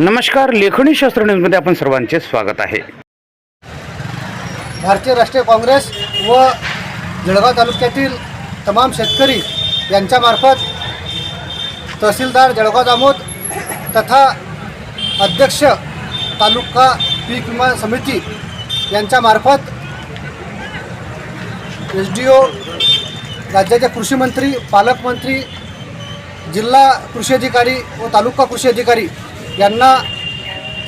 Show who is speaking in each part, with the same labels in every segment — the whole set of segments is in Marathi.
Speaker 1: नमस्कार लेखणी शास्त्र न्यूजमध्ये आपण सर्वांचे स्वागत आहे.
Speaker 2: भारतीय राष्ट्रीय काँग्रेस व जळगाव तालुक्यातील तमाम शेतकरी यांच्यामार्फत तहसीलदार जळगाव दामोद तथा अध्यक्ष तालुका पीक विमा समिती यांच्यामार्फत एस डी ओ राज्याचे कृषीमंत्री पालकमंत्री जिल्हा कृषी अधिकारी व तालुका कृषी अधिकारी यांना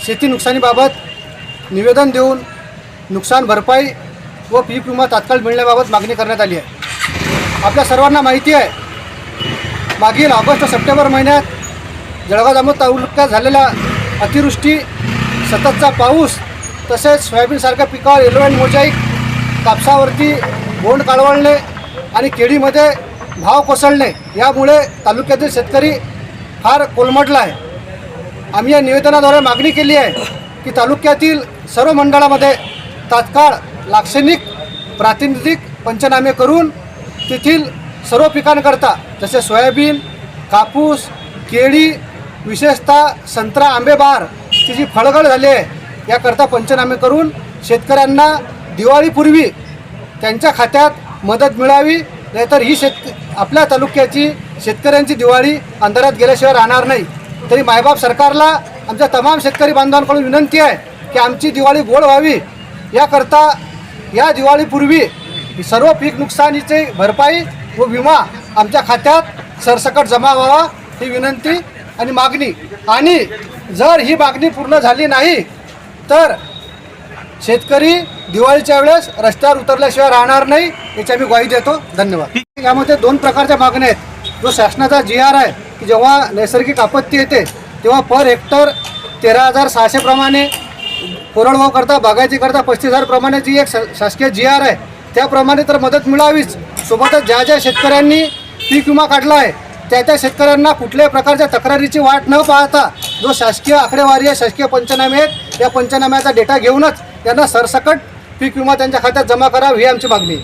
Speaker 2: शेती नुकसानीबाबत निवेदन देऊन नुकसान भरपाई व पीक विमा तात्काळ मिळण्याबाबत मागणी करण्यात आली आहे. आपल्या सर्वांना माहिती आहे मागील ऑगस्ट सप्टेंबर महिन्यात जळगाव जामोद तालुक्यात झालेल्या अतिवृष्टी सततचा पाऊस तसेच सोयाबीनसारख्या पिकावर येलो अँड मोजाईक कापसावरती बोंड काळवळणे आणि केळीमध्ये भाव कोसळणे यामुळे तालुक्यातील शेतकरी फार कोलमडला आहे. आम्ही या निवेदनाद्वारे मागणी केली आहे की तालुक्यातील सर्व मंडळामध्ये तात्काळ लाक्षणिक प्रातिनिधिक पंचनामे करून तेथील सर्व पिकांकरता जसे सोयाबीन कापूस केळी विशेषतः संत्रा आंबेबार तिची जी फळगळ झाली आहे याकरता पंचनामे करून शेतकऱ्यांना दिवाळीपूर्वी त्यांच्या खात्यात मदत मिळावी नाहीतर ही शेत आपल्या तालुक्याची शेतकऱ्यांची दिवाळी अंधारात गेल्याशिवाय राहणार नाही. तरी मायबाप सरकारला आमच्या तमाम शेतकरी बांधवांकडून विनंती आहे की आमची दिवाळी गोड व्हावी. याकरता या दिवाळीपूर्वी सर्व पीक नुकसानीची भरपाई व विमा आमच्या खात्यात सरसकट जमा व्हावा ही विनंती आणि मागणी. आणि जर ही मागणी पूर्ण झाली नाही तर शेतकरी दिवाळीच्या वेळेस रस्त्यावर उतरल्याशिवाय राहणार नाही याची आम्ही ग्वाही देतो. धन्यवाद. यामध्ये दोन प्रकारच्या मागण्या आहेत. जो शासनाचा जी आर आहे की जेव्हा नैसर्गिक आपत्ती येते तेव्हा पर हेक्टर तेरा हजार सहाशे प्रमाणे कोरडवाहू करता बागायती करता पस्तीस हजार प्रमाणे जी एक शासकीय जी आर आहे त्याप्रमाणे तर मदत मिळावीच. सोबतच ज्या ज्या शेतकऱ्यांनी पीक विमा काढला आहे त्या त्या शेतकऱ्यांना कुठल्याही प्रकारच्या तक्रारीची वाट न पाहता जो शासकीय आकडेवारी आहे शासकीय पंचनामे आहेत या पंचनाम्याचा डेटा घेऊनच त्यांना सरसकट पीक विमा त्यांच्या खात्यात जमा करावा ही आमची मागणी